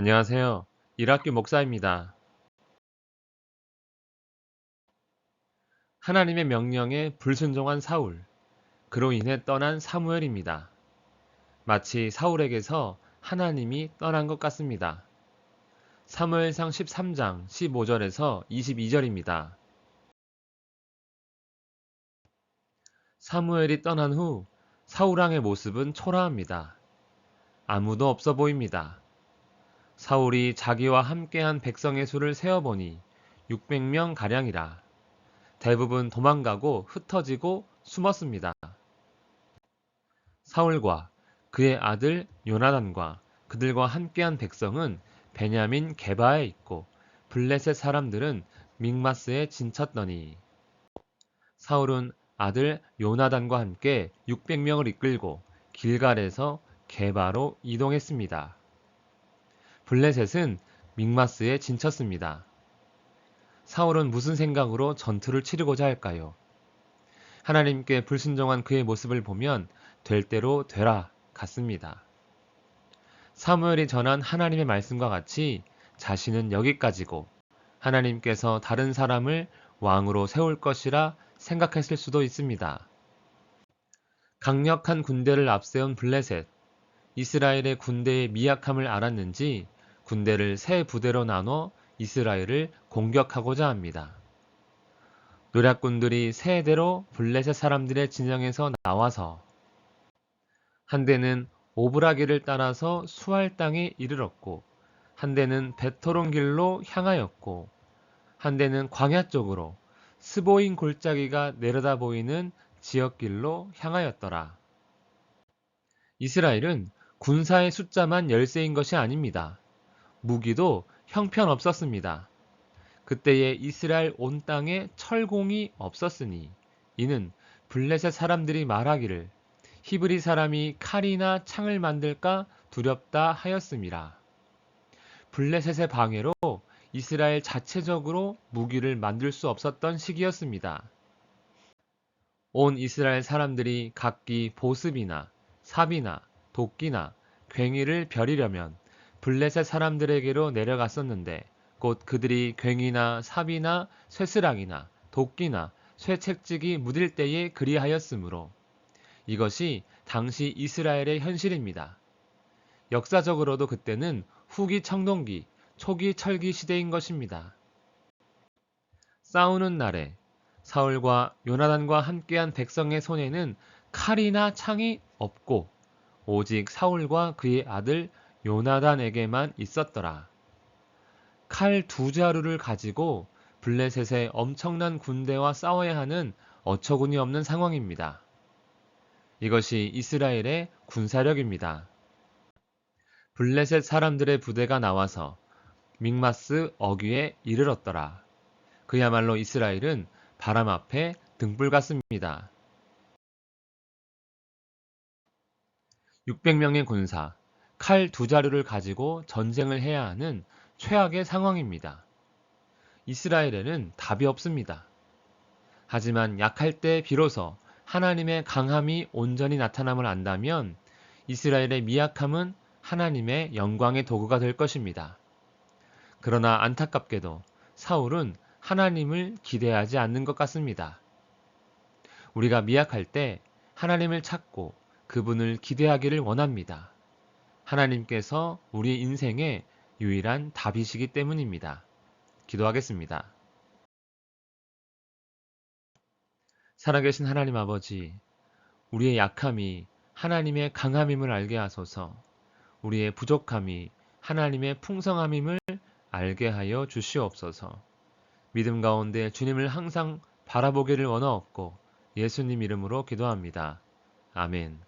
안녕하세요. 일학교 목사입니다. 하나님의 명령에 불순종한 사울, 그로 인해 떠난 사무엘입니다. 마치 사울에게서 하나님이 떠난 것 같습니다. 사무엘상 13장 15절에서 22절입니다. 사무엘이 떠난 후 사울왕의 모습은 초라합니다. 아무도 없어 보입니다. 사울이 자기와 함께한 백성의 수를 세어보니 600명 가량이라. 대부분 도망가고 흩어지고 숨었습니다. 사울과 그의 아들 요나단과 그들과 함께한 백성은 베냐민 게바에 있고 블레셋 사람들은 믹마스에 진쳤더니 사울은 아들 요나단과 함께 600명을 이끌고 길갈에서 게바로 이동했습니다. 블레셋은 믹마스에 진쳤습니다. 사울은 무슨 생각으로 전투를 치르고자 할까요? 하나님께 불순종한 그의 모습을 보면 될 대로 되라 같습니다. 사무엘이 전한 하나님의 말씀과 같이 자신은 여기까지고 하나님께서 다른 사람을 왕으로 세울 것이라 생각했을 수도 있습니다. 강력한 군대를 앞세운 블레셋, 이스라엘의 군대의 미약함을 알았는지 군대를 세 부대로 나눠 이스라엘을 공격하고자 합니다. 노략군들이 세 대로 블레셋 사람들의 진영에서 나와서 한 대는 오브라기를 따라서 수알 땅에 이르렀고 한 대는 베토론 길로 향하였고 한 대는 광야 쪽으로 스보인 골짜기가 내려다 보이는 지역길로 향하였더라. 이스라엘은 군사의 숫자만 열세인 것이 아닙니다. 무기도 형편없었습니다. 그때의 이스라엘 온 땅에 철공이 없었으니 이는 블레셋 사람들이 말하기를 히브리 사람이 칼이나 창을 만들까 두렵다 하였음이라. 블레셋의 방해로 이스라엘 자체적으로 무기를 만들 수 없었던 시기였습니다. 온 이스라엘 사람들이 각기 보습이나 삽이나 도끼나 괭이를 벼리려면 블레셋 사람들에게로 내려갔었는데 곧 그들이 괭이나 삽이나 쇠스랑이나 도끼나 쇠책직이 묻을 때에 그리하였으므로 이것이 당시 이스라엘의 현실입니다. 역사적으로도 그때는 후기 청동기, 초기 철기 시대인 것입니다. 싸우는 날에 사울과 요나단과 함께한 백성의 손에는 칼이나 창이 없고 오직 사울과 그의 아들 요나단에게만 있었더라. 칼 두 자루를 가지고 블레셋의 엄청난 군대와 싸워야 하는 어처구니 없는 상황입니다. 이것이 이스라엘의 군사력입니다. 블레셋 사람들의 부대가 나와서 믹마스 어귀에 이르렀더라. 그야말로 이스라엘은 바람 앞에 등불 같습니다. 600명의 군사, 칼 두 자루를 가지고 전쟁을 해야 하는 최악의 상황입니다. 이스라엘에는 답이 없습니다. 하지만 약할 때 비로소 하나님의 강함이 온전히 나타남을 안다면 이스라엘의 미약함은 하나님의 영광의 도구가 될 것입니다. 그러나 안타깝게도 사울은 하나님을 기대하지 않는 것 같습니다. 우리가 미약할 때 하나님을 찾고 그분을 기대하기를 원합니다. 하나님께서 우리 인생의 유일한 답이시기 때문입니다. 기도하겠습니다. 살아계신 하나님 아버지, 우리의 약함이 하나님의 강함임을 알게 하소서, 우리의 부족함이 하나님의 풍성함임을 알게 하여 주시옵소서, 믿음 가운데 주님을 항상 바라보기를 원하옵고 예수님 이름으로 기도합니다. 아멘.